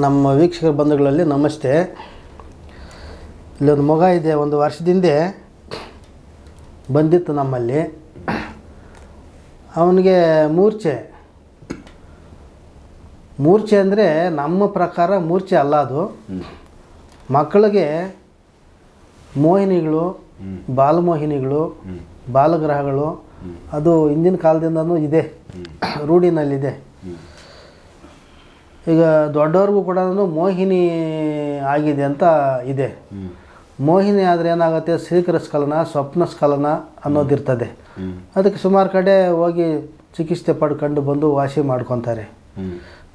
ನಮ್ಮ ವೀಕ್ಷಕರ ಬಂಧುಗಳಲ್ಲಿ ನಮಸ್ತೆ. ಇಲ್ಲೊಂದು ಮಗ ಇದೆ ಒಂದು ವರ್ಷದಿಂದೆ ಬಂದಿತ್ತು ನಮ್ಮಲ್ಲಿ. ಅವನಿಗೆ ಮೂರ್ಛೆ. ಮೂರ್ಛೆ ಅಂದರೆ ನಮ್ಮ ಪ್ರಕಾರ ಮೂರ್ಛೆ ಅಲ್ಲ ಅದು. ಮಕ್ಕಳಿಗೆ ಮೋಹಿನಿಗಳು ಬಾಲಮೋಹಿನಿಗಳು ಬಾಲಗ್ರಹಗಳು ಅದು ಹಿಂದಿನ ಕಾಲದಿಂದನೂ ಇದೆ. ರೂಢಿನಲ್ಲಿದೆ. ಈಗ ದೊಡ್ಡವ್ರಿಗೂ ಕೂಡ ಮೋಹಿನಿ ಆಗಿದೆ ಅಂತ ಇದೆ. ಮೋಹಿನಿ ಆದರೆ ಏನಾಗುತ್ತೆ? ಶೀಘ್ರ ಸ್ಖಲನ ಸ್ವಪ್ನ ಸ್ಖಲನ ಅನ್ನೋದಿರ್ತದೆ. ಅದಕ್ಕೆ ಸುಮಾರು ಕಡೆ ಹೋಗಿ ಚಿಕಿತ್ಸೆ ಪಡ್ಕೊಂಡು ಬಂದು ವಾಸಿ ಮಾಡ್ಕೊತಾರೆ.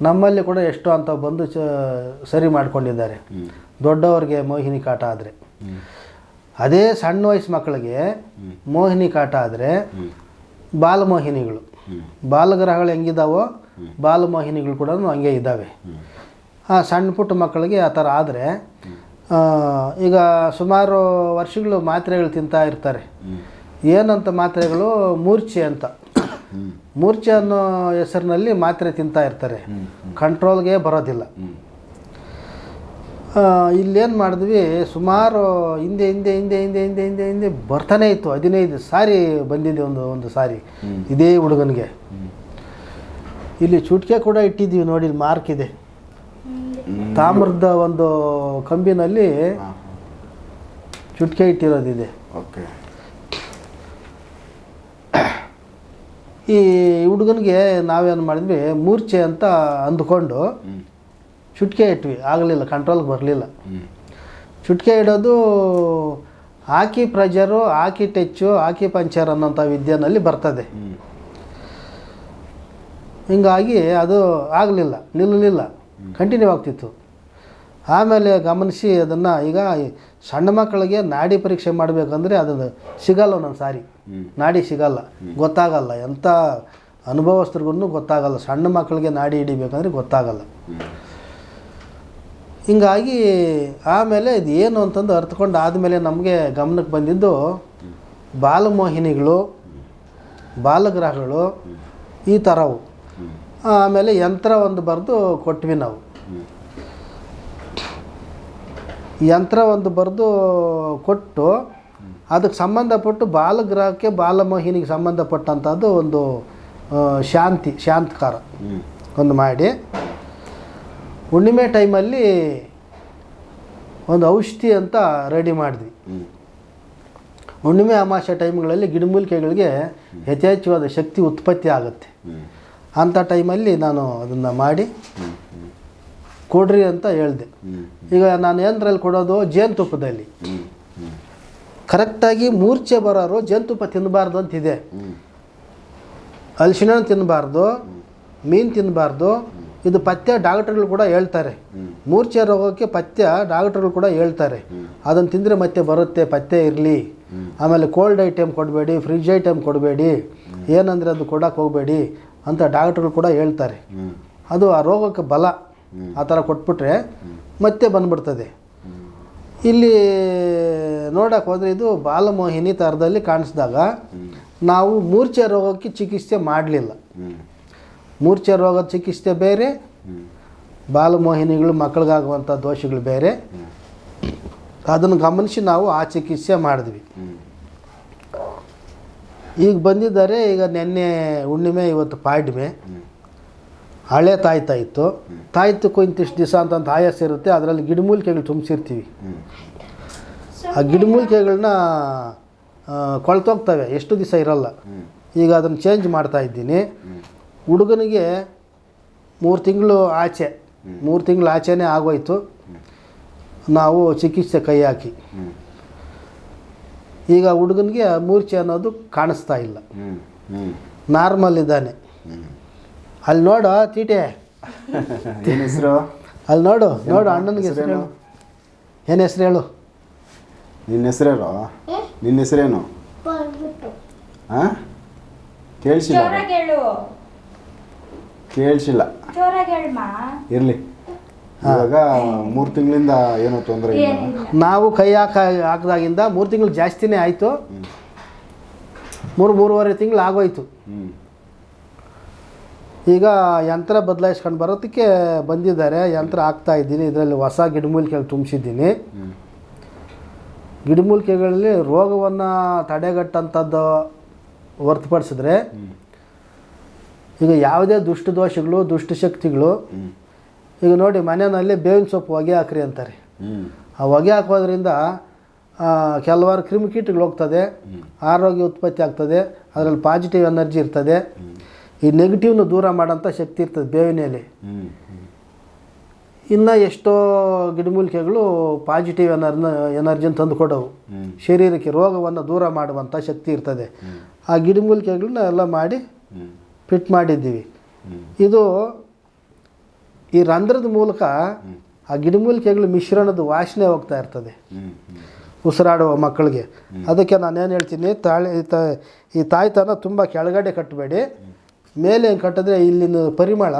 ನಮ್ಮಲ್ಲಿ ಕೂಡ ಎಷ್ಟೋ ಅಂತ ಬಂದು ಚ ಸರಿ ಮಾಡ್ಕೊಂಡಿದ್ದಾರೆ. ದೊಡ್ಡವ್ರಿಗೆ ಮೋಹಿನಿ ಕಾಟ ಆದರೆ. ಅದೇ ಸಣ್ಣ ವಯಸ್ಸು ಮಕ್ಕಳಿಗೆ ಮೋಹಿನಿ ಕಾಟ ಆದರೆ ಬಾಲಮೋಹಿನಿಗಳು. ಬಾಲಗ್ರಹಗಳು ಹೆಂಗಿದಾವೋ ಬಾಲಮೋಹಿನಿಗಳು ಕೂಡ ಹಂಗೆ ಇದ್ದಾವೆ. ಆ ಸಣ್ಣ ಪುಟ್ಟ ಮಕ್ಕಳಿಗೆ ಆ ಥರ ಆದರೆ ಈಗ ಸುಮಾರು ವರ್ಷಗಳು ಮಾತ್ರೆಗಳು ತಿಂತಾ ಇರ್ತಾರೆ. ಏನಂತ ಮಾತ್ರೆಗಳು? ಮೂರ್ಛೆ ಅಂತ. ಮೂರ್ಛೆ ಅನ್ನೋ ಹೆಸರಿನಲ್ಲಿ ಮಾತ್ರೆ ತಿಂತಾ ಇರ್ತಾರೆ. ಕಂಟ್ರೋಲ್ಗೆ ಬರೋದಿಲ್ಲ. ಇಲ್ಲೇನು ಮಾಡಿದ್ವಿ, ಸುಮಾರು ಹಿಂದೆ ಹಿಂದೆ ಹಿಂದೆ ಹಿಂದೆ ಹಿಂದೆ ಹಿಂದೆ ಹಿಂದೆ ಬರ್ತಾನೆ ಇತ್ತು. ಹದಿನೈದು ಸಾರಿ ಬಂದಿದೆ ಒಂದು ಒಂದು ಸಾರಿ. ಇದೇ ಹುಡುಗನಿಗೆ. ಇಲ್ಲಿ ಚುಟ್ಕೆ ಕೂಡ ಇಟ್ಟಿದ್ದೀವಿ ನೋಡಿ ಇಲ್ಲಿ ಮಾರ್ಕ್ ಇದೆ. ತಾಮ್ರದ ಒಂದು ಕಂಬಿನಲ್ಲಿ ಚುಟ್ಕೆ ಇಟ್ಟಿರೋದಿದೆ. ಓಕೆ. ಈ ಹುಡುಗನಿಗೆ ನಾವೇನು ಮಾಡಿದ್ವಿ ಮೂರ್ಛೆ ಅಂತ ಅಂದ್ಕೊಂಡು ಚುಟ್ಕೆ ಇಟ್ವಿ ಆಗಲಿಲ್ಲ ಕಂಟ್ರೋಲ್ಗೆ ಬರಲಿಲ್ಲ. ಚುಟ್ಕೆ ಇಡೋದು ಹಾಕಿ ಪ್ರೆಜರು ಹಾಕಿ ಟೆಚ್ಚು ಹಾಕಿ ಪಂಚರ್ ಅನ್ನೋಂಥ ವಿದ್ಯೆನಲ್ಲಿ ಬರ್ತದೆ. ಹಿಂಗಾಗಿ ಅದು ಆಗಲಿಲ್ಲ ನಿಲ್ಲಲಿಲ್ಲ ಕಂಟಿನ್ಯೂ ಆಗ್ತಿತ್ತು. ಆಮೇಲೆ ಗಮನಿಸಿ ಅದನ್ನು ಈಗ ಸಣ್ಣ ಮಕ್ಕಳಿಗೆ ನಾಡಿ ಪರೀಕ್ಷೆ ಮಾಡಬೇಕಂದ್ರೆ ಅದು ಸಿಗಲ್ಲ ಒಂದೊಂದು ಸಾರಿ. ನಾಡಿ ಸಿಗಲ್ಲ ಗೊತ್ತಾಗಲ್ಲ. ಎಂಥ ಅನುಭವಸ್ಥರಿಗೂ ಗೊತ್ತಾಗಲ್ಲ ಸಣ್ಣ ಮಕ್ಕಳಿಗೆ ನಾಡಿ ಹಿಡಿಬೇಕಂದ್ರೆ ಗೊತ್ತಾಗಲ್ಲ. ಹಿಂಗಾಗಿ ಆಮೇಲೆ ಇದು ಏನು ಅಂತಂದು ಅರ್ಥಕೊಂಡು ಆದಮೇಲೆ ನಮಗೆ ಗಮನಕ್ಕೆ ಬಂದಿದ್ದು ಬಾಲಮೋಹಿನಿಗಳು ಬಾಲಗ್ರಹಗಳು ಈ ಥರವು ಆಮೇಲೆ ಯಂತ್ರ ಒಂದು ಬರೆದು ಕೊಟ್ವಿ ನಾವು. ಯಂತ್ರ ಒಂದು ಬರೆದು ಕೊಟ್ಟು ಅದಕ್ಕೆ ಸಂಬಂಧಪಟ್ಟು ಬಾಲಗ್ರಹಕ್ಕೆ ಬಾಲಮೋಹಿನಿಗೆ ಸಂಬಂಧಪಟ್ಟಂಥದ್ದು ಒಂದು ಶಾಂತಿ, ಶಾಂತಕಾರ ಒಂದು ಮಾಡಿ. ಹುಣ್ಣಿಮೆ ಟೈಮಲ್ಲಿ ಒಂದು ಔಷಧಿ ಅಂತ ರೆಡಿ ಮಾಡಿದ್ವಿ. ಹುಣ್ಣಿಮೆ ಅಮಾವಾಸ್ಯೆ ಟೈಮ್ಗಳಲ್ಲಿ ಗಿಡಮೂಲಿಕೆಗಳಿಗೆ ಯಥೇಚ್ಛವಾದ ಶಕ್ತಿ ಉತ್ಪತ್ತಿ ಆಗುತ್ತೆ. ಅಂಥ ಟೈಮಲ್ಲಿ ನಾನು ಅದನ್ನು ಮಾಡಿ ಕೊಡ್ರಿ ಅಂತ ಹೇಳಿದೆ. ಈಗ ನಾನು ಏನರಲ್ಲಿ ಕೊಡೋದು? ಜೇನುತುಪ್ಪದಲ್ಲಿ. ಕರೆಕ್ಟಾಗಿ ಮೂರ್ಛೆ ಬರೋರು ಜೇನುತುಪ್ಪ ತಿನ್ನಬಾರ್ದು ಅಂತಿದೆ. ಅಲ್ಸಿನ ತಿನ್ನಬಾರ್ದು, ಮೀನು ತಿನ್ನಬಾರ್ದು, ಇದು ಪಥ್ಯ ಡಾಕ್ಟರ್ಗಳು ಕೂಡ ಹೇಳ್ತಾರೆ. ಮೂರ್ಛೆ ರೋಗಕ್ಕೆ ಪಥ್ಯ ಡಾಕ್ಟ್ರುಗಳು ಕೂಡ ಹೇಳ್ತಾರೆ. ಅದನ್ನು ತಿಂದರೆ ಮತ್ತೆ ಬರುತ್ತೆ, ಪಥ್ಯ ಇರಲಿ. ಆಮೇಲೆ ಕೋಲ್ಡ್ ಐಟಮ್ ಕೊಡಬೇಡಿ ಫ್ರಿಜ್ ಐಟಮ್ ಕೊಡಬೇಡಿ. ಏನಂದರೆ ಅದು ಕೊಡೋಕೆ ಹೋಗಬೇಡಿ. ಅಂತ ಡಾಕ್ಟರ್ಗಳು ಕೂಡ ಹೇಳ್ತಾರೆ. ಅದು ಆ ರೋಗಕ್ಕೆ ಬಲ ಆ ಥರ ಕೊಟ್ಬಿಟ್ರೆ ಮತ್ತೆ ಬಂದ್ಬಿಡ್ತದೆ. ಇಲ್ಲಿ ನೋಡಕ್ಕೆ ಹೋದರೆ ಇದು ಬಾಲಮೋಹಿನಿ ಥರದಲ್ಲಿ ಕಾಣಿಸಿದಾಗ ನಾವು ಮೂರ್ಛೆ ರೋಗಕ್ಕೆ ಚಿಕಿತ್ಸೆ ಮಾಡಲಿಲ್ಲ. ಮೂರ್ಛೆ ರೋಗದ ಚಿಕಿತ್ಸೆ ಬೇರೆ ಬಾಲಮೋಹಿನಿಗಳು ಮಕ್ಕಳಿಗಾಗುವಂಥ ದೋಷಗಳು ಬೇರೆ. ಅದನ್ನು ಗಮನಿಸಿ ನಾವು ಆ ಚಿಕಿತ್ಸೆ ಮಾಡಿದ್ವಿ. ಈಗ ಬಂದಿದ್ದಾರೆ, ಈಗ ನೆನ್ನೆ ಹುಣ್ಣಿಮೆ, ಇವತ್ತು ಪಾಡ್ಮೆ. ಹಳೆ ತಾಯ್ತಾ ಇತ್ತು. ತಾಯ್ತಕ್ಕೂ ಇಂತಿಷ್ಟು ದಿವಸ ಅಂತ ಆಯಾಸ ಇರುತ್ತೆ, ಅದರಲ್ಲಿ ಗಿಡಮೂಲಿಕೆಗಳು ತುಂಬಿಸಿರ್ತೀವಿ. ಆ ಗಿಡಮೂಲಿಕೆಗಳನ್ನ ಕೊಳ್ತೋಗ್ತವೆ, ಎಷ್ಟು ದಿವಸ ಇರಲ್ಲ. ಈಗ ಅದನ್ನು ಚೇಂಜ್ ಮಾಡ್ತಾ ಇದ್ದೀನಿ. ಹುಡುಗನಿಗೆ ಮೂರು ತಿಂಗಳು ಆಚೆ, ಮೂರು ತಿಂಗಳು ಆಚೆನೇ ಆಗೋಯ್ತು. ನಾವು ಚಿಕಿತ್ಸೆ ಕೈ ಹಾಕಿ. ಈಗ ಹುಡುಗನಿಗೆ ಮೂರ್ಛೆ ಅನ್ನೋದು ಕಾಣಿಸ್ತಾ ಇಲ್ಲ. ನಾರ್ಮಲ್ ಇದ್ದಾನೆ. ಅಲ್ಲಿ ನೋಡು ತೀಟೆ ಏನು ಹೆಸರು? ಅಲ್ಲಿ ನೋಡು ನೋಡು ಅಣ್ಣನಿಗೆ ಹೆಸರು ಏನು ಹೆಸರು ಹೇಳು? ನಿನ್ನ ಹೆಸರೇನು ನಿನ್ನ ಹೆಸರೇನು ಹಾಂ ಕೇಳಿಸಿಲ್ಲ. ಜೋರಾಗಿ ಹೇಳು. ಕೇಳಿಸಿಲ್ಲ. ಜೋರಾಗಿ ಹೇಳಮ್ಮ ಇರಲಿ. ಇವಾಗ ಮೂರು ತಿಂಗಳಿಂದ ಏನೋ ತೊಂದರೆ ಇಲ್ಲ. ನಾವು ಕೈ ಹಾಕ ಹಾಕಿದಾಗಿಂದ ಮೂರು ತಿಂಗಳು ಜಾಸ್ತಿನೇ ಆಯಿತು. ಮೂರು ಮೂರುವರೆ ತಿಂಗಳು ಆಗೋಯ್ತು. ಈಗ ಯಂತ್ರ ಬದಲಾಯಿಸ್ಕೊಂಡು ಬರೋದಕ್ಕೆ ಬಂದಿದ್ದಾರೆ. ಯಂತ್ರ ಹಾಕ್ತಾ ಇದ್ದೀನಿ. ಇದರಲ್ಲಿ ಹೊಸ ಗಿಡಮೂಲಿಕೆಗಳು ತುಂಬಿಸಿದ್ದೀನಿ. ಗಿಡಮೂಲಿಕೆಗಳಲ್ಲಿ ರೋಗವನ್ನು ತಡೆಗಟ್ಟಂಥದ್ದು ಹೊರತುಪಡಿಸಿದ್ರೆ ಈಗ ಯಾವುದೇ ದುಷ್ಟ ದೋಷಗಳು ದುಷ್ಟಶಕ್ತಿಗಳು. ಈಗ ನೋಡಿ ಮನೆಯಲ್ಲಿ ಬೇವಿನ ಸೊಪ್ಪು ಹೊಗೆ ಹಾಕ್ರಿ ಅಂತಾರೆ. ಆ ಹೊಗೆ ಹಾಕೋದ್ರಿಂದ ಕೆಲವಾರು ಕ್ರಿಮಿಕೀಟಗಳು ಹೋಗ್ತದೆ ಆರೋಗ್ಯ ಉತ್ಪತ್ತಿ ಆಗ್ತದೆ ಅದರಲ್ಲಿ ಪಾಸಿಟಿವ್ ಎನರ್ಜಿ ಇರ್ತದೆ. ಈ ನೆಗೆಟಿವ್ನ ದೂರ ಮಾಡೋಂಥ ಶಕ್ತಿ ಇರ್ತದೆ ಬೇವಿನ ಎಲೆ. ಇನ್ನು ಎಷ್ಟೋ ಗಿಡಮೂಲಿಕೆಗಳು ಪಾಸಿಟಿವ್ ಎನರ್ನ ಎನರ್ಜಿನ ತಂದುಕೊಡವು. ಶರೀರಕ್ಕೆ ರೋಗವನ್ನು ದೂರ ಮಾಡುವಂಥ ಶಕ್ತಿ ಇರ್ತದೆ. ಆ ಗಿಡಮೂಲಿಕೆಗಳನ್ನ ಎಲ್ಲ ಮಾಡಿ ಫಿಟ್ ಮಾಡಿದ್ದೀವಿ. ಇದು ಈ ರಂಧ್ರದ ಮೂಲಕ ಆ ಗಿಡಮೂಲಿಕೆಗಳು ಮಿಶ್ರಣದ ವಾಸನೆ ಹೋಗ್ತಾ ಇರ್ತದೆ. ಉಸಿರಾಡುವ ಮಕ್ಕಳಿಗೆ. ಅದಕ್ಕೆ ನಾನೇನು ಹೇಳ್ತೀನಿ, ತಾಳೆ ಈ ತ, ಈ ತಾಯ್ತನ ತುಂಬ ಕೆಳಗಡೆ ಕಟ್ಟಬೇಡಿ. ಮೇಲೆ ಏನು ಕಟ್ಟಿದ್ರೆ ಇಲ್ಲಿನ ಪರಿಮಳ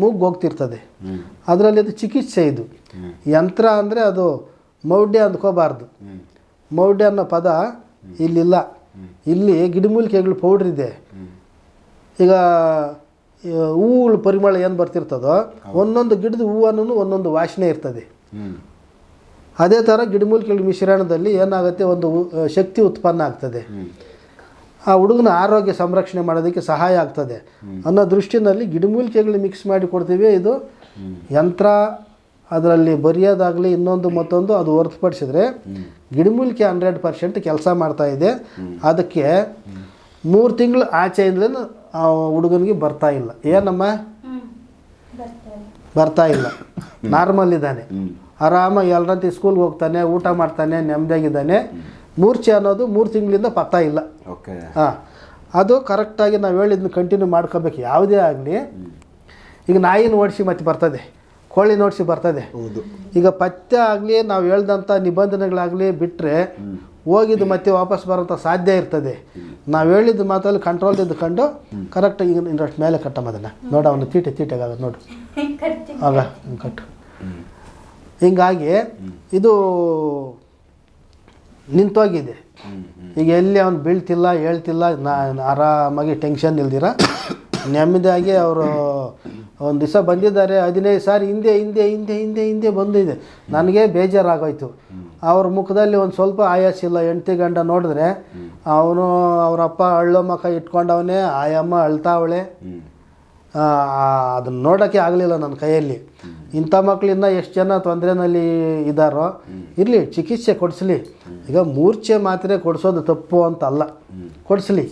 ಮೂಗ್ ಹೋಗ್ತಿರ್ತದೆ ಅದರಲ್ಲಿ ಅದು ಚಿಕಿತ್ಸೆ ಇದು. ಯಂತ್ರ ಅಂದರೆ ಅದು ಮೌಢ್ಯ ಅಂದ್ಕೋಬಾರ್ದು. ಮೌಢ್ಯ ಅನ್ನೋ ಪದ ಇಲ್ಲಿಲ್ಲ. ಇಲ್ಲಿ ಗಿಡಮೂಲಿಕೆಗಳು ಪೌಡ್ರ್ ಇದೆ. ಈಗ ಹೂವುಗಳ ಪರಿಮಳ ಏನು ಬರ್ತಿರ್ತದೋ ಒಂದೊಂದು ಗಿಡದ ಹೂವನ್ನು ಒಂದೊಂದು ವಾಸನೆ ಇರ್ತದೆ. ಅದೇ ಥರ ಗಿಡಮೂಲಿಕೆಗಳ ಮಿಶ್ರಣದಲ್ಲಿ ಏನಾಗುತ್ತೆ ಒಂದು ಶಕ್ತಿ ಉತ್ಪನ್ನ ಆಗ್ತದೆ. ಆ ಹುಡುಗನ ಆರೋಗ್ಯ ಸಂರಕ್ಷಣೆ ಮಾಡೋದಕ್ಕೆ ಸಹಾಯ ಆಗ್ತದೆ. ಅನ್ನೋ ದೃಷ್ಟಿನಲ್ಲಿ ಗಿಡಮೂಲಿಕೆಗಳು ಮಿಕ್ಸ್ ಮಾಡಿ ಕೊಡ್ತೀವಿ ಇದು ಯಂತ್ರ ಅದರಲ್ಲಿ ಬರೆಯೋದಾಗಲಿ ಇನ್ನೊಂದು ಮತ್ತೊಂದು ಅದು ಹೊರತುಪಡಿಸಿದ್ರೆ ಗಿಡಮೂಲಿಕೆ ಹಂಡ್ರೆಡ್ ಪರ್ಸೆಂಟ್ ಕೆಲಸ ಮಾಡ್ತಾ ಇದೆ. ಅದಕ್ಕೆ ಮೂರು ತಿಂಗಳು ಆಚೆಯಿಂದಲೂ ಆ ಹುಡುಗನಿಗೆ ಬರ್ತಾ ಇಲ್ಲ. ಏನಮ್ಮ ಬರ್ತಾ ಇಲ್ಲ. ನಾರ್ಮಲ್ ಇದ್ದಾನೆ. ಆರಾಮ ಆರಾಮಾಗಿ ಎಲ್ಲರಂತೆ ಸ್ಕೂಲ್ಗೆ ಹೋಗ್ತಾನೆ ಊಟ ಮಾಡ್ತಾನೆ ನೆಮ್ಮದಿಯಾಗಿದ್ದಾನೆ. ಮೂರ್ಛೆ ಅನ್ನೋದು ಮೂರು ತಿಂಗಳಿಂದ ಪತ್ತಾ ಇಲ್ಲ. ಓಕೆ ಹಾಂ. ಅದು ಕರೆಕ್ಟಾಗಿ ನಾವು ಹೇಳಿದ್ನ ಕಂಟಿನ್ಯೂ ಮಾಡ್ಕೋಬೇಕು. ಯಾವುದೇ ಆಗಲಿ ಈಗ ನಾಯಿನ ಓಡಿಸಿ ಮತ್ತೆ ಬರ್ತದೆ. ಕೋಳಿ ನೋಡಿಸಿ ಬರ್ತದೆ. ಹೌದು. ಈಗ ಪಥ್ಯ ಆಗಲಿ ನಾವು ಹೇಳ್ದಂಥ ನಿಬಂಧನೆಗಳಾಗಲಿ ಬಿಟ್ಟರೆ ಹೋಗಿದ್ದು ಮತ್ತೆ ವಾಪಸ್ ಬರೋಂಥ ಸಾಧ್ಯ ಇರ್ತದೆ. ನಾವು ಹೇಳಿದ್ದು ಮಾತಲ್ಲಿ ಕಂಟ್ರೋಲ್ ಇದ್ದುಕೊಂಡು ಕರೆಕ್ಟಾಗಿ ಈಗ ಇಂಟ್ರೆಸ್ಟ್ ಮೇಲೆ ಕಟ್ಟಮ್ಮ ಅದನ್ನು ನೋಡ, ಅವನು ತೀಟೆ ತೀಟೆಗಾಗ ನೋಡು. ಆಗ ಕಟ್ಟು. ಹಿಂಗಾಗಿ ಇದು ನಿಂತೋಗಿದೆ. ಈಗ ಎಲ್ಲಿ ಅವ್ನು ಬೀಳ್ತಿಲ್ಲ, ಹೇಳ್ತಿಲ್ಲ, ನಾ ಆರಾಮಾಗಿ ಟೆನ್ಷನ್ ಇಲ್ದಿರ, ನೆಮ್ಮದಿಯಾಗಿ ಅವರು ಒಂದು ದಿವಸ ಬಂದಿದ್ದಾರೆ, ಹದಿನೈದು ಸಾರಿ ಹಿಂದೆ ಹಿಂದೆ ಹಿಂದೆ ಹಿಂದೆ ಹಿಂದೆ ಬಂದಿದೆ. ನನಗೆ ಬೇಜಾರಾಗೋಯ್ತು. ಅವ್ರ ಮುಖದಲ್ಲಿ ಒಂದು ಸ್ವಲ್ಪ ಆಯಾಸ ಇಲ್ಲ. ಹೆಂಡ್ತಿ ಗಂಡ ನೋಡಿದ್ರೆ ಅವನು ಅವರಪ್ಪ ಅಳ್ಳೋ ಮಕ್ಕ ಇಟ್ಕೊಂಡವನೇ ಆಯಮ್ಮ ಅಳ್ತಾವಳೆ. ಅದನ್ನ ನೋಡೋಕ್ಕೆ ಆಗಲಿಲ್ಲ ನನ್ನ ಕೈಯಲ್ಲಿ. ಇಂಥ ಮಕ್ಕಳಿಂದ ಎಷ್ಟು ಜನ ತೊಂದರೆನಲ್ಲಿ ಇದ್ದಾರೋ ಇರಲಿ, ಚಿಕಿತ್ಸೆ ಕೊಡಿಸ್ಲಿ. ಈಗ ಮೂರ್ಛೆ ಮಾತ್ರೆ ಕೊಡಿಸೋದು ತಪ್ಪು ಅಂತಲ್ಲ. ಕೊಡಿಸ್ಲಿ.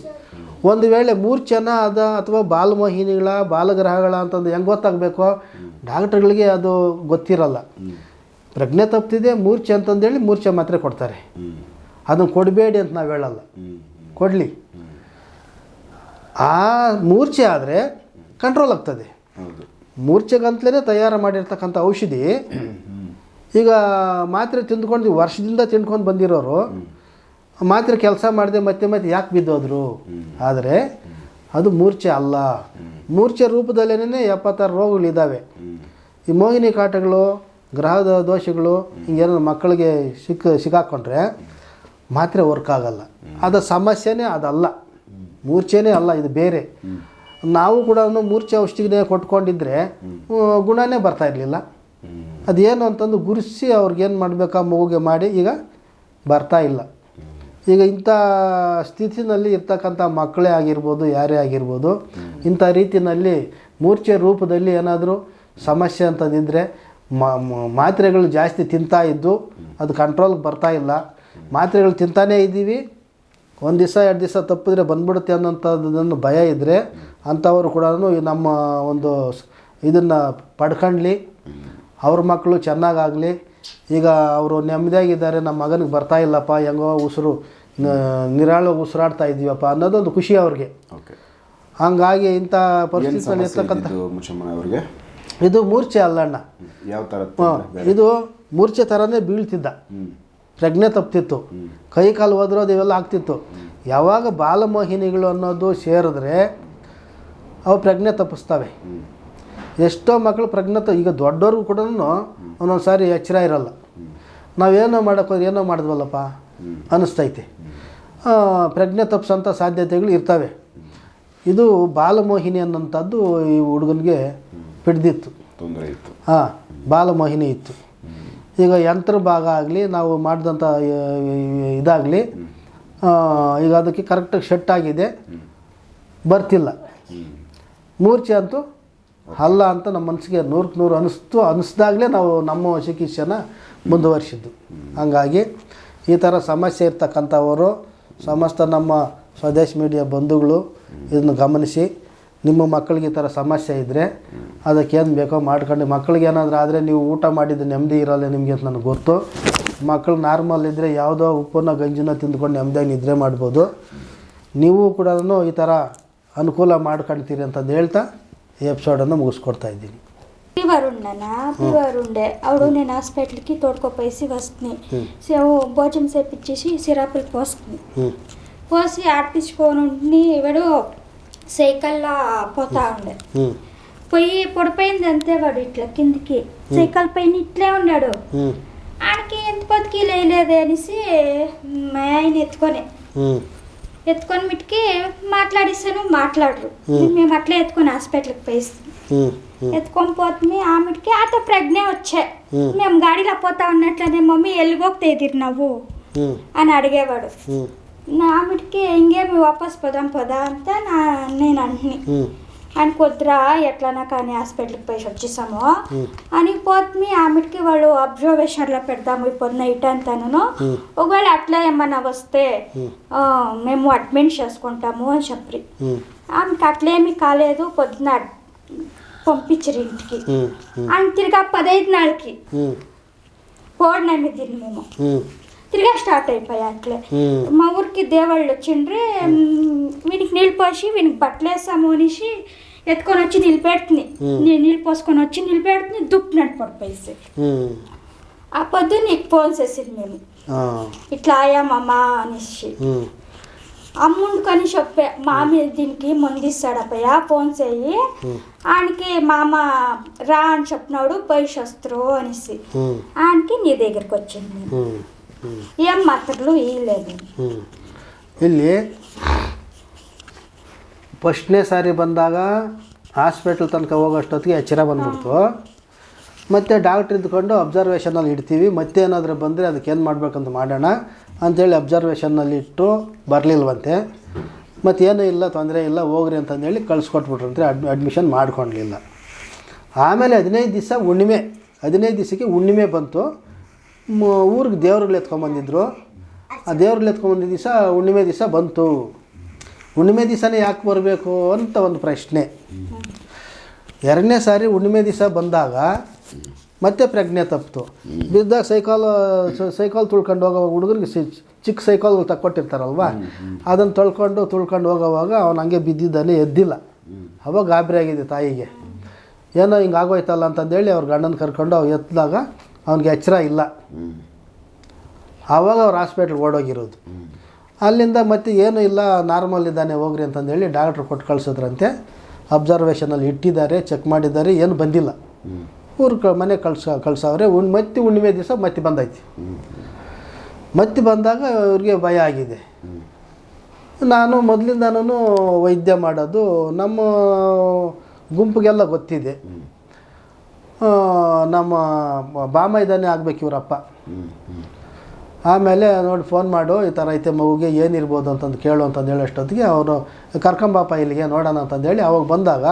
ಒಂದು ವೇಳೆ ಮೂರ್ಛೆನ ಅದ ಅಥವಾ ಬಾಲಮೋಹಿನಿಗಳ ಬಾಲಗ್ರಹಗಳ ಅಂತಂದು ಹೆಂಗೆ ಗೊತ್ತಾಗಬೇಕು? ಡಾಕ್ಟ್ರುಗಳಿಗೆ ಅದು ಗೊತ್ತಿರಲ್ಲ. ಪ್ರಜ್ಞೆ ತಪ್ಪಿದೆ ಮೂರ್ಛೆ ಅಂತಂದೇಳಿ ಮೂರ್ಛೆ ಮಾತ್ರೆ ಕೊಡ್ತಾರೆ. ಅದನ್ನು ಕೊಡಬೇಡಿ ಅಂತ ನಾವು ಹೇಳಲ್ಲ. ಕೊಡಲಿ. ಆ ಮೂರ್ಛೆ ಆದರೆ ಕಂಟ್ರೋಲ್ ಆಗ್ತದೆ. ಮೂರ್ಛೆಗಂತಲೇ ತಯಾರು ಮಾಡಿರ್ತಕ್ಕಂಥ ಔಷಧಿ ಈಗ ಮಾತ್ರೆ ತಿಂದ್ಕೊಂಡು ವರ್ಷದಿಂದ ತಿಂದ್ಕೊಂಡು ಬಂದಿರೋರು ಮಾತ್ರೆ ಕೆಲಸ ಮಾಡಿದೆ ಮತ್ತೆ ಮತ್ತೆ ಯಾಕೆ ಬಿದ್ದೋದ್ರು? ಆದರೆ ಅದು ಮೂರ್ಛೆ ಅಲ್ಲ. ಮೂರ್ಛೆ ರೂಪದಲ್ಲೇನೆ ಎಪ್ಪತ್ತಾರು ರೋಗಗಳಿದ್ದಾವೆ ಈ ಮೋಹಿನಿ ಕಾಟಗಳು ಗ್ರಹದ ದೋಷಗಳು ಹಿಂಗೇನೋ ಮಕ್ಕಳಿಗೆ ಸಿಕ್ಕ ಸಿಕ್ಕಾಕೊಂಡ್ರೆ ಮಾತ್ರೆ ವರ್ಕ್ ಆಗಲ್ಲ. ಅದು ಸಮಸ್ಯೆನೇ ಅದಲ್ಲ. ಮೂರ್ಛೆನೇ ಅಲ್ಲ, ಇದು ಬೇರೆ. ನಾವು ಕೂಡ ಮೂರ್ಛೆ ಔಷಧಿನೇ ಕೊಟ್ಕೊಂಡಿದ್ರೆ ಗುಣನೇ ಬರ್ತಾ ಇರಲಿಲ್ಲ. ಅದೇನು ಅಂತಂದು ಗುರುಸಿ ಅವ್ರಿಗೇನು ಮಾಡಬೇಕಾ ಮಗುಗೆ ಮಾಡಿ ಈಗ ಬರ್ತಾ ಇಲ್ಲ. ಈಗ ಇಂಥ ಸ್ಥಿತಿನಲ್ಲಿ ಇರ್ತಕ್ಕಂಥ ಮಕ್ಕಳೇ ಆಗಿರ್ಬೋದು, ಯಾರೇ ಆಗಿರ್ಬೋದು, ಇಂಥ ರೀತಿಯಲ್ಲಿ ಮೂರ್ಛೆ ರೂಪದಲ್ಲಿ ಏನಾದರೂ ಸಮಸ್ಯೆ ಅಂತಂದಿದ್ದರೆ ಮಾತ್ರೆಗಳು ಜಾಸ್ತಿ ತಿಂತಾ ಇದ್ದು ಅದು ಕಂಟ್ರೋಲ್ಗೆ ಬರ್ತಾ ಇಲ್ಲ. ಮಾತ್ರೆಗಳು ತಿಂತಾನೇ ಇದ್ದೀವಿ. ಒಂದು ದಿವಸ ಎರಡು ದಿವಸ ತಪ್ಪಿದ್ರೆ ಬಂದ್ಬಿಡುತ್ತೆ ಅನ್ನೋಂಥದ್ದನ್ನು ಭಯ ಇದ್ದರೆ ಅಂಥವರು ಕೂಡ ನಮ್ಮ ಒಂದು ಇದನ್ನು ಪಡ್ಕೊಂಡ್ಲಿ. ಅವ್ರ ಮಕ್ಕಳು ಚೆನ್ನಾಗಾಗಲಿ. ಈಗ ಅವರು ನೆಮ್ಮದಿಯಾಗಿದ್ದಾರೆ ನಮ್ಮ ಮಗನಿಗೆ ಬರ್ತಾ ಇಲ್ಲಪ್ಪ ಹೆಂಗೋ ಉಸಿರು ನಿರಾಳ ಉಸಿರಾಡ್ತಾ ಇದ್ದೀವಪ್ಪ ಅನ್ನೋದೊಂದು ಖುಷಿ ಅವ್ರಿಗೆ. ಓಕೆ ಹಂಗಾಗಿ ಇಂಥ ಪರಿಸ್ಥಿತಿ ಪರಿಸ್ಥಿತಿಯಲ್ಲಿ ಇರ್ತಕ್ಕಂಥ ಅವ್ರಿಗೆ ಇದು ಮೂರ್ಛೆ ಅಲ್ಲಣ್ಣ. ಯಾವ ತರ ಇದು ಮೂರ್ಛೆ ಥರನೇ ಬೀಳ್ತಿದ್ದ. ಪ್ರಜ್ಞೆ ತಪ್ತಿತ್ತು. ಕೈ ಕಾಲು ಹೋದ್ರೋದು ಇವೆಲ್ಲ ಆಗ್ತಿತ್ತು. ಯಾವಾಗ ಬಾಲಮೋಹಿನಿಗಳು ಅನ್ನೋದು ಸೇರಿದ್ರೆ ಅವು ಪ್ರಜ್ಞೆ ತಪ್ಪಿಸ್ತವೆ. ಎಷ್ಟೋ ಮಕ್ಕಳು ಪ್ರಜ್ಞೆ ತ ಈಗ ದೊಡ್ಡವ್ರಿಗೂ ಕೂಡ ಒಂದೊಂದು ಸಾರಿ ಎಚ್ಚರ ಇರಲ್ಲ. ನಾವೇನೋ ಮಾಡೋಕ್ಕೋದ್ರೆ ಏನೋ ಮಾಡಿದ್ವಲ್ಲಪ್ಪ? ಅನ್ನಿಸ್ತೈತೆ ಪ್ರಜ್ಞೆ ತಪ್ಪಿಸೋಂಥ ಸಾಧ್ಯತೆಗಳು ಇರ್ತವೆ. ಇದು ಬಾಲಮೋಹಿನಿ ಅನ್ನೋಂಥದ್ದು ಈ ಹುಡುಗನಿಗೆ ಹಿಡ್ದಿತ್ತು. ತೊಂದರೆ ಇತ್ತು. ಹಾಂ ಬಾಲಮೋಹಿನಿ ಇತ್ತು. ಈಗ ಯಂತ್ರ ಭಾಗ ಆಗಲಿ ನಾವು ಮಾಡಿದಂಥ ಇದಾಗಲಿ ಈಗ ಅದಕ್ಕೆ ಕರೆಕ್ಟಾಗಿ ಶೆಟ್ ಆಗಿದೆ. ಬರ್ತಿಲ್ಲ. ಮೂರ್ಛೆ ಅಂತೂ ಅಲ್ಲ ಅಂತ ನಮ್ಮ ಮನಸ್ಸಿಗೆ ನೂರಕ್ಕೆ ನೂರು ಅನಿಸ್ತು. ಅನಿಸ್ದಾಗಲೇ ನಾವು ನಮ್ಮ ಚಿಕಿತ್ಸೆನ ಮುಂದುವರಿಸಿದ್ದು. ಹಂಗಾಗಿ ಈ ಥರ ಸಮಸ್ಯೆ ಇರ್ತಕ್ಕಂಥವರು ಸಮಸ್ತ ನಮ್ಮ ಸ್ವದೇಶಿ ಮೀಡಿಯಾ ಬಂಧುಗಳು ಇದನ್ನು ಗಮನಿಸಿ. ನಿಮ್ಮ ಮಕ್ಕಳಿಗೆ ಈ ಥರ ಸಮಸ್ಯೆ ಇದ್ದರೆ ಅದಕ್ಕೇನು ಬೇಕೋ ಮಾಡ್ಕೊಂಡು ಮಕ್ಕಳಿಗೆ ಏನಾದರೂ ಆದರೆ ನೀವು ಊಟ ಮಾಡಿದ್ದು ನೆಮ್ಮದಿ ಇರೋಲ್ಲ ನಿಮಗೆ ನನಗೆ ಗೊತ್ತು. ಮಕ್ಕಳು ನಾರ್ಮಲ್ ಇದ್ದರೆ ಯಾವುದೋ ಉಪ್ಪನ್ನ ಗಂಜಿನ ತಿಂದ್ಕೊಂಡು ನೆಮ್ಮದಿಯಾಗಿ ನಿದ್ರೆ ಮಾಡ್ಬೋದು. ನೀವು ಕೂಡ ಈ ಥರ ಅನುಕೂಲ ಮಾಡ್ಕೊಳ್ತೀರಿ ಅಂತಂದು ಹೇಳ್ತಾ ಈ ಎಪಿಸೋಡನ್ನು ಮುಗಿಸ್ಕೊಡ್ತಾ ಇದ್ದೀನಿ. ಫೀವರ್ ಉಂಡನ ಫೀವರ್ ಉಂಡೆ. ಅವಳು నేను హాస్పిటల్కి తోడుకోపోయేసి వస్తుంది భోజనం చేపించేసి సిరాపులు పోసుకుంది పోసి ఆడిపించుకొని సైకిల్లో పోతా ఉండే. పోయి పొడిపోయింది అంతే వాడు ఇట్లా కిందికి. సైకిల్ పైన ఇట్లే ఉన్నాడు ఆడికి ఎంత బతికి లేదు అనేసి మా ఆయన ఎత్తుకొని. ఎత్తుకొని మిట్టికి మాట్లాడిస్తాను మాట్లాడరు. మేము అట్లా ఎత్తుకొని హాస్పిటల్కి పోయిస్తాం. ఎత్తుకొని పోతుంది ఆమెకి అట ప్రజ్ఞ వచ్చే. మేము గాడిలో పోతా ఉన్నట్లనే మమ్మీ వెళ్ళిపోతే ఎదిరినావు అని అడిగేవాడు. నా ఆవిడకి ఇంకే వాపస్ పోదాం పోదా అంతా నా నేను అంటుని ఆయన కొద్దిరా ఎట్లనా కానీ హాస్పిటల్కి పోయి వచ్చేసాము. అని పోతే ఆమెకి వాళ్ళు అబ్జర్వేషన్లో పెడదాము ఇప్పుడు నైట్ అంతాను ఒకవేళ అట్లా ఏమన్నా వస్తే మేము అడ్మిట్ చేసుకుంటాము అని చెప్పి. ఆమెకి అట్లేమి కాలేదు పొద్దున పంపించరు ఇంటికి. అని తిరిగి పదహైదు నాళ్ళకి పౌర్ణమి తిని మేము తిరిగా స్టార్ట్ అయిపోయా అట్లే. Hmm. మా ఊరికి దేవాళ్ళు వచ్చిండ్రి hmm. వీనికి నీళ్ళు పోసి వీనికి బట్టలు వేసాము అనేసి ఎత్తుకొని వచ్చి నిలిపెడుతుంది hmm. నేను నీళ్ళు పోసుకొని వచ్చి నిలిపెడుతుంది దుప్పినట్టు పడిపోయేసి ఆ పొద్దు నీకు ఫోన్ చేసింది మేము. ఇట్లా అయ్యామమ్మా అనేసి. అమ్ముండుకొని చెప్పే మామి దీనికి ముందిస్తాడపయ్య ఫోన్ చేయి. ఆయనకి మామ రా అని చెప్పినాడు పోయి శస్త్రు అనేసి. ఆయనకి నీ దగ్గరికి వచ్చింది. ఏం మాత్రలు ఇయ్యలేదు ಹ್ಞೂ ಇಲ್ಲಿ ಫಸ್ಟ್ನೇ ಸಾರಿ ಬಂದಾಗ ಹಾಸ್ಪಿಟ್ಲ್ ತನಕ ಹೋಗೋಷ್ಟೊತ್ತಿಗೆ ಎಚ್ಚರ ಬಂದ್ಬಿಡ್ತು ಮತ್ತು ಡಾಕ್ಟ್ರ್ ಇದ್ಕೊಂಡು ಅಬ್ಸರ್ವೇಷನಲ್ಲಿ ಇಡ್ತೀವಿ ಮತ್ತೆ ಏನಾದರೂ ಬಂದರೆ ಅದಕ್ಕೆ ಏನು ಮಾಡ್ಬೇಕಂತ ಮಾಡೋಣ ಅಂಥೇಳಿ ಅಬ್ಸರ್ವೇಷನ್ನಲ್ಲಿ ಇಟ್ಟು ಬರಲಿಲ್ವಂತೆ ಮತ್ತೇನೂ ಇಲ್ಲ ತೊಂದರೆ ಇಲ್ಲ ಹೋಗ್ರಿ ಅಂತಂದೇಳಿ ಕಳಿಸ್ಕೊಟ್ಬಿಟ್ರಂತೆ ಅಡ್ ಅಡ್ಮಿಷನ್ ಮಾಡ್ಕೊಳ್ಲಿಲ್ಲ ಆಮೇಲೆ ಹದಿನೈದು ದಿವಸ ಹುಣ್ಣಿಮೆ ಹದಿನೈದು ದಿವಸಕ್ಕೆ ಹುಣ್ಣಿಮೆ ಬಂತು ಮ- ಊರಿಗೆ ದೇವ್ರಲ್ಲಿ ಎತ್ಕೊಂಬಂದಿದ್ರು. ಆ ದೇವ್ರಲ್ಲಿ ಎತ್ಕೊಂಬಂದಿದ್ದ ದಿವಸ ಹುಣ್ಣಿಮೆ ದಿವಸ ಬಂತು. ಹುಣ್ಣಿಮೆ ದಿವಸನೇ ಯಾಕೆ ಬರಬೇಕು ಅಂತ ಒಂದು ಪ್ರಶ್ನೆ. ಎರಡನೇ ಸಾರಿ ಹುಣ್ಣಿಮೆ ದಿವಸ ಬಂದಾಗ ಮತ್ತೆ ಪ್ರಜ್ಞೆ ತಪ್ಪಿತು ಬಿದ್ದಾಗ ಸೈಕಲ್ ಸೈಕಲ್ ತುಳ್ಕೊಂಡು ಹೋಗೋ ಹುಡುಗರಿಗೆ ಚಿಕ್ಕ ಸೈಕಲ್ ತಕ್ಕೊಟ್ಟಿರ್ತಾರಲ್ವ? ಅದನ್ನು ತೊಳ್ಕೊಂಡು, ತುಳ್ಕೊಂಡು ಹೋಗೋವಾಗ ಅವನು ಹಂಗೆ ಬಿದ್ದಿದ್ದಾನೆ ಎದ್ದಿಲ್ಲ. ಅವಾಗ ಗಾಬರಿ ಆಗಿದೆ ತಾಯಿಗೆ. ಏನೋ ಹಿಂಗೆ ಆಗೋಯ್ತಲ್ಲ ಅಂತಂದೇಳಿ ಅವ್ರ ಗಂಡನ ಕರ್ಕೊಂಡು ಅವ್ರು ಎತ್ತಿದಾಗ ಅವ್ನಿಗೆ ಎಚ್ಚರ ಇಲ್ಲ. ಆವಾಗ ಅವ್ರು ಹಾಸ್ಪಿಟ್ಲ್ಗೆ ಓಡೋಗಿರೋದು. ಅಲ್ಲಿಂದ ಮತ್ತೆ ಏನು ಇಲ್ಲ, ನಾರ್ಮಲ್ ಇದ್ದಾನೆ, ಹೋಗ್ರಿ ಅಂತಂದೇಳಿ ಡಾಕ್ಟ್ರು ಕೊಟ್ಟು ಕಳ್ಸಿದ್ರಂತೆ. ಅಬ್ಸರ್ವೇಷನಲ್ಲಿ ಇಟ್ಟಿದ್ದಾರೆ, ಚೆಕ್ ಮಾಡಿದ್ದಾರೆ, ಏನು ಬಂದಿಲ್ಲ. ಊರು ಕ, ಮನೆ ಕಳ್ಸ, ಕಳ್ಸವ್ರೆ, ಉಣ್, ಮತ್ತೆ ಹುಣ್ಣಿಮೆ ದಿವಸ ಮತ್ತೆ ಬಂದೈತಿ. ಮತ್ತೆ ಬಂದಾಗ ಅವ್ರಿಗೆ ಭಯ ಆಗಿದೆ. ನಾನು ಮೊದಲಿಂದನೂ ವೈದ್ಯ ಮಾಡೋದು, ನಮ್ಮ ಗುಂಪಿಗೆಲ್ಲ ಗೊತ್ತಿದೆ. ನಮ್ಮ ಬಾಮ ಇದ್ದಾನೆ ಆಗ್ಬೇಕು ಇವರಪ್ಪ. ಆಮೇಲೆ ನೋಡಿ ಫೋನ್ ಮಾಡು ಈ ಥರ ಐತೆ ಮಗುಗೆ ಏನಿರ್ಬೋದು ಅಂತಂದು ಕೇಳು ಅಂತಂದು ಹೇಳೋಷ್ಟೊತ್ತಿಗೆ ಅವರು ಕರ್ಕೊಂಬಾಪ ಇಲ್ಲಿಗೆ ನೋಡೋಣ ಅಂತಂದೇಳಿ ಅವಾಗ ಬಂದಾಗ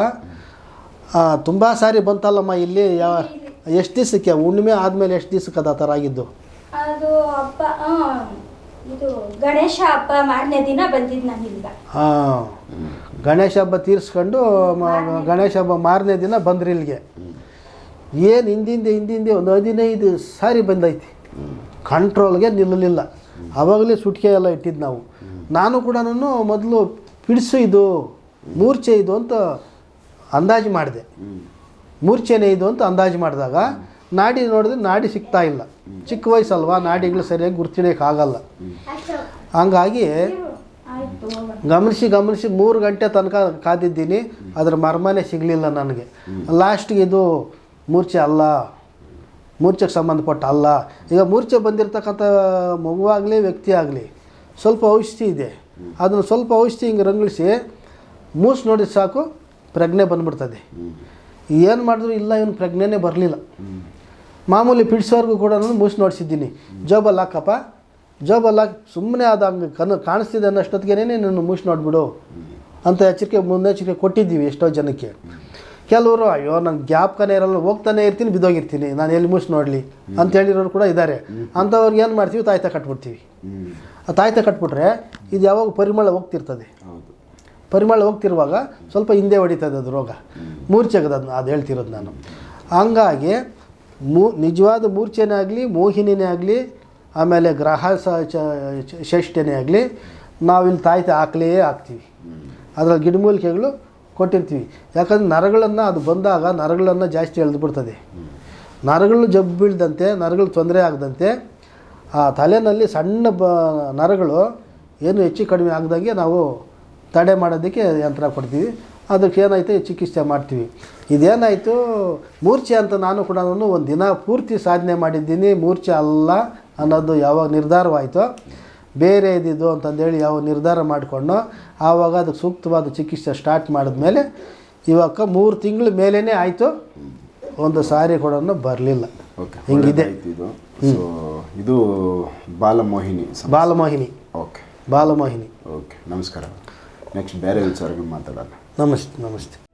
ತುಂಬ ಸಾರಿ ಬಂತಲ್ಲಮ್ಮ ಇಲ್ಲಿ ಯಾವ ಎಷ್ಟು ದಿವಸಕ್ಕೆ? ಹುಣ್ಣಿಮೆ ಆದಮೇಲೆ ಎಷ್ಟು ದಿವಸಕ್ಕೆ ಅದ ಆ ಥರ ಆಗಿದ್ದು? ಅದು ಹಬ್ಬ ಇದು ಗಣೇಶ ಹಬ್ಬ ಮಾರನೇ ದಿನ ಬಂದಿದ್ದು ನಾನು ಹಾಂ ಗಣೇಶ ಹಬ್ಬ ತೀರಿಸ್ಕೊಂಡು ಗಣೇಶ ಹಬ್ಬ ಮಾರನೇ ದಿನ ಬಂದ್ರಿ ಇಲ್ಲಿಗೆ. ಏನು ಹಿಂದಿಂದೆ ಹಿಂದಿಂದೆ ಒಂದು ಹದಿನೈದು ಸಾರಿ ಬಂದೈತಿ. ಕಂಟ್ರೋಲ್ಗೆ ನಿಲ್ಲಲಿಲ್ಲ. ಆವಾಗಲೇ ಸುಟ್ಕೆ ಎಲ್ಲ ಇಟ್ಟಿದ್ದು ನಾವು. ನಾನು ಕೂಡ ನಾನು ಮೊದಲು ಪಿಡಿಸು ಇದು, ಮೂರ್ಛೆ ಇದು ಅಂತ ಅಂದಾಜು ಮಾಡಿದೆ. ಮೂರ್ಛೆನೇ ಇದು ಅಂತ ಅಂದಾಜು ಮಾಡಿದಾಗ ನಾಡಿ ನೋಡಿದ್ರೆ ನಾಡಿ ಸಿಗ್ತಾ ಇಲ್ಲ. ಚಿಕ್ಕ ವಯಸ್ಸಲ್ವಾ? ನಾಡಿಗಳು ಸರಿಯಾಗಿ ಗುರ್ತಿಡಿಯೋಕೆ ಆಗಲ್ಲ. ಹಂಗಾಗಿ. ಗಮನಿಸಿ ಗಮನಿಸಿ ಮೂರು ಗಂಟೆ ತನಕ ಕಾದಿದ್ದೀನಿ. ಅದರ ಮರ್ಮನೇ ಸಿಗಲಿಲ್ಲ ನನಗೆ. ಲಾಸ್ಟ್ಗೆ ಇದು ಮೂರ್ಛೆ ಅಲ್ಲ. ಮೂರ್ಛೆಗೆ ಸಂಬಂಧಪಟ್ಟ ಅಲ್ಲ. ಈಗ ಮೂರ್ಛೆ ಬಂದಿರತಕ್ಕಂಥ ಮಗುವಾಗಲಿ ವ್ಯಕ್ತಿ ಆಗಲಿ ಸ್ವಲ್ಪ ಔಷಧಿ ಇದೆ. ಅದನ್ನು ಸ್ವಲ್ಪ ಔಷಧಿ ಹಿಂಗೆ ರಂಗಳಿಸಿ ಮೂಸ್ ನೋಡಿದ ಸಾಕು, ಪ್ರಜ್ಞೆ ಬಂದ್ಬಿಡ್ತದೆ. ಏನು ಮಾಡಿದ್ರು ಇಲ್ಲ, ಇವನು ಪ್ರಜ್ಞೆನೇ ಬರಲಿಲ್ಲ. ಮಾಮೂಲಿ ಪಿಡ್ಸೋರ್ಗೂ ಕೂಡ ನಾನು ಮೂಸ್ ನೋಡಿಸಿದ್ದೀನಿ. ಜೋಬಲ್ಲಿ ಹಾಕಪ್ಪ ಜೋಬಲ್ಲಿ ಹಾಕಿ ಸುಮ್ಮನೆ ಅದು ಹಂಗೆ ಕಣ್ಣು ಕಾಣಿಸ್ತಿದೆ ಅನ್ನೋಷ್ಟೊತ್ತಿಗೆ ನೀನು ಮೂಸ್ ನೋಡಿಬಿಡು ಅಂತ ಎಚ್ಚರಿಕೆ ಮುನ್ನೆಚ್ಚರಿಕೆ ಕೊಟ್ಟಿದ್ದೀವಿ ಎಷ್ಟೋ ಜನಕ್ಕೆ. ಕೆಲವರು ಅಯ್ಯೋ ನಂಗೆ ಜ್ಞಾಪಕನೇ ಇರಲ್ಲ ಹೋಗ್ತಾನೆ ಇರ್ತೀನಿ ಬಿದ್ದೋಗಿರ್ತೀನಿ ನಾನು ಎಲ್ಲಿ ಮೂಸ್ ನೋಡಲಿ? ಅಂತ ಹೇಳಿರೋರು ಕೂಡ ಇದ್ದಾರೆ ಅಂಥವ್ರಿಗೆ ಏನು ಮಾಡ್ತೀವಿ ತಾಯ್ತ ಕಟ್ಬಿಡ್ತೀವಿ. ಆ ತಾಯ್ತ ಕಟ್ಬಿಟ್ರೆ ಇದು ಯಾವಾಗ ಪರಿಮಳ ಹೋಗ್ತಿರ್ತದೆ. ಪರಿಮಳ ಹೋಗ್ತಿರುವಾಗ ಸ್ವಲ್ಪ ಹಿಂದೆ ಹೊಡಿತದೆ ಅದು ರೋಗ. ಮೂರ್ಛೆಗದ ಅದು ಹೇಳ್ತಿರೋದು ನಾನು. ಹಂಗಾಗಿ ಮೂ ನಿಜವಾದ ಮೂರ್ಛೆನೇ ಆಗಲಿ ಮೋಹಿನಿನೇ ಆಗಲಿ ಆಮೇಲೆ ಗ್ರಹ ಶ್ರೇಷ್ಠನೇ ಆಗಲಿ ನಾವಿಲ್ಲಿ ತಾಯ್ತೆ ಹಾಕ್ಲೇ ಹಾಕ್ತೀವಿ ಅದರ ಗಿಡಮೂಲಿಕೆಗಳು ಕೊಟ್ಟಿರ್ತೀವಿ. ಯಾಕಂದರೆ ನರಗಳನ್ನು ಅದು ಬಂದಾಗ ನರಗಳನ್ನು ಜಾಸ್ತಿ ಎಳೆದುಬಿಡ್ತದೆ ನರಗಳು ಜಬ್ಬು ಬೀಳ್ದಂತೆ, ನರಗಳು ತೊಂದರೆ ಆಗದಂತೆ, ಆ ತಲೆಯಲ್ಲಿ ಸಣ್ಣ ಬ ನರಗಳು ಏನು ಹೆಚ್ಚು ಕಡಿಮೆ ಆಗದಂಗೆ ನಾವು ತಡೆ ಮಾಡೋದಕ್ಕೆ ಯಂತ್ರ ಕೊಡ್ತೀವಿ. ಅದಕ್ಕೆ ಏನಾಯ್ತು, ಚಿಕಿತ್ಸೆ ಮಾಡ್ತೀವಿ. ಇದೇನಾಯಿತು, ಮೂರ್ಛೆ ಅಂತ ನಾನು ಕೂಡ ಒಂದು ದಿನ ಪೂರ್ತಿ ಸಾಧನೆ ಮಾಡಿದ್ದೀನಿ. ಮೂರ್ಛೆ ಅಲ್ಲ ಅನ್ನೋದು ಯಾವಾಗ ನಿರ್ಧಾರವಾಯಿತು ಬೇರೆ ಇದ್ದಿದ್ದು ಅಂತಂದೇಳಿ ಯಾವ ನಿರ್ಧಾರ ಮಾಡಿಕೊಂಡು ಆವಾಗ ಅದಕ್ಕೆ ಸೂಕ್ತವಾದ ಚಿಕಿತ್ಸೆ ಸ್ಟಾರ್ಟ್ ಮಾಡಿದ್ಮೇಲೆ ಇವಾಗ ಮೂರು ತಿಂಗಳ ಮೇಲೇ ಆಯಿತು. ಒಂದು ಸಾರಿ ಕೂಡ ಬರಲಿಲ್ಲ. ಓಕೆ ಹಿಂಗಿದೆ. ಇದು. ಸೊ ಇದು ಬಾಲಮೋಹಿನಿ ಬಾಲಮೋಹಿನಿ. ಓಕೆ ಬಾಲಮೋಹಿನಿ. ಓಕೆ ನಮಸ್ಕಾರ. ನೆಕ್ಸ್ಟ್ ಬೇರೆ ವಿಚಾರಗಳು ಮಾತಾಡೋಣ. ನಮಸ್ತೆ ನಮಸ್ತೆ.